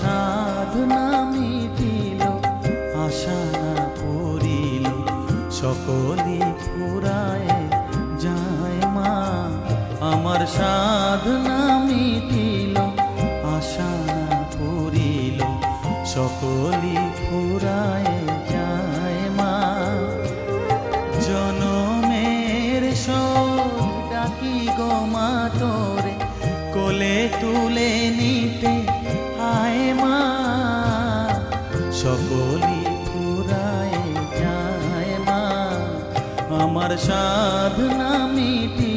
সাধনা মিটিল, আশা না পড়িল সকলি যায় মা। আমার সাধনা মিটিল, আশা না পড়িল সকলি যায় মা। জনমের শোক ডাকি গো মা তোরে, কোলে তুলে নিতে সকলি পুরায় যায় মা। আমার সাধনা মিটি